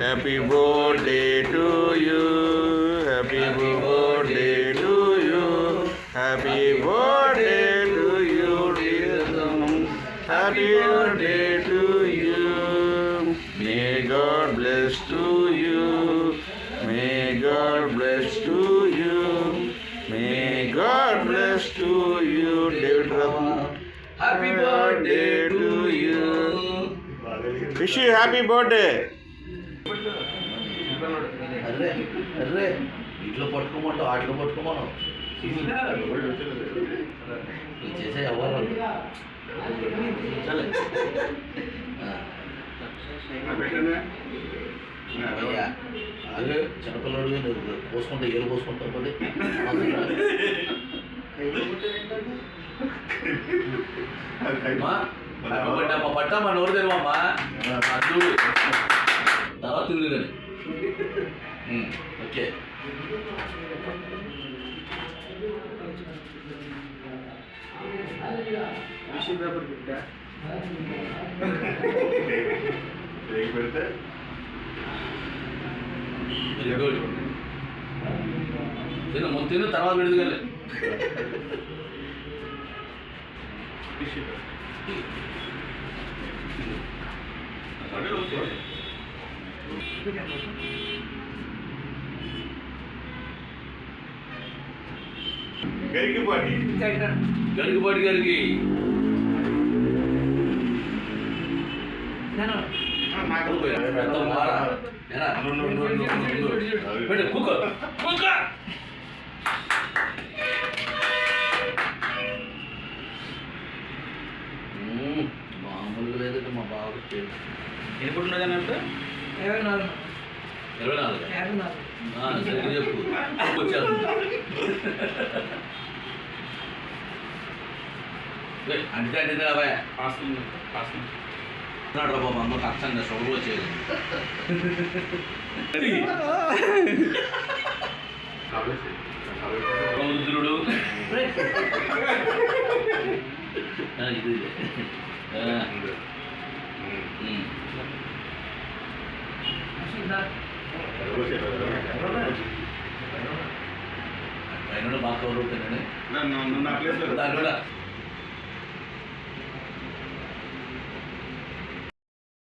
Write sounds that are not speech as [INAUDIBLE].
Happy birthday to you. Happy, birthday to you. Happy birthday to you, dear Happy birthday to you. May God bless to you. May God bless to you. May God bless to you, dear Tom. Happy birthday to you. Wish you happy birthday. అర్రే అర్రే ఇట్లా పట్టుకోమంటావు ఆటలో పట్టుకోమను నువ్వు చేసే అయ్యా అదే చిన్నపిల్లడు నువ్వు పోసుకుంటే ఏరు పోసుకుంటావు అమ్మా పట్టమ్మా పట్టమ్మా నోరు తెరవమ్మా చూడు తర్వాత తింది కానీ ఓకే వెరీ గుడ్ తిను ముందు తిను తర్వాత పెడదు కానీ గరికిపాటి. గరికపాటి గారికి. కుక్క కుక్క. మామూలుగా లేదంటే మా బాబు. ఎప్పుడు ఉన్నది అన్నట్టు ఇరవై నాలుగు. ఇరవై నాలుగు? యాభై నాలుగు. ఆ, సరిగ్గా చెప్పు. వచ్చారు అంటే అంటే రాబాయ్ నాడు బాబు అమ్మ కష్టంగా షుగర్ వచ్చేది. [LAUGHS] సముద్రుడు ఆ, ఇది. ఆయన బాగా కవర్ అవుతానండి నా ప్లేస్లో దాని కూడా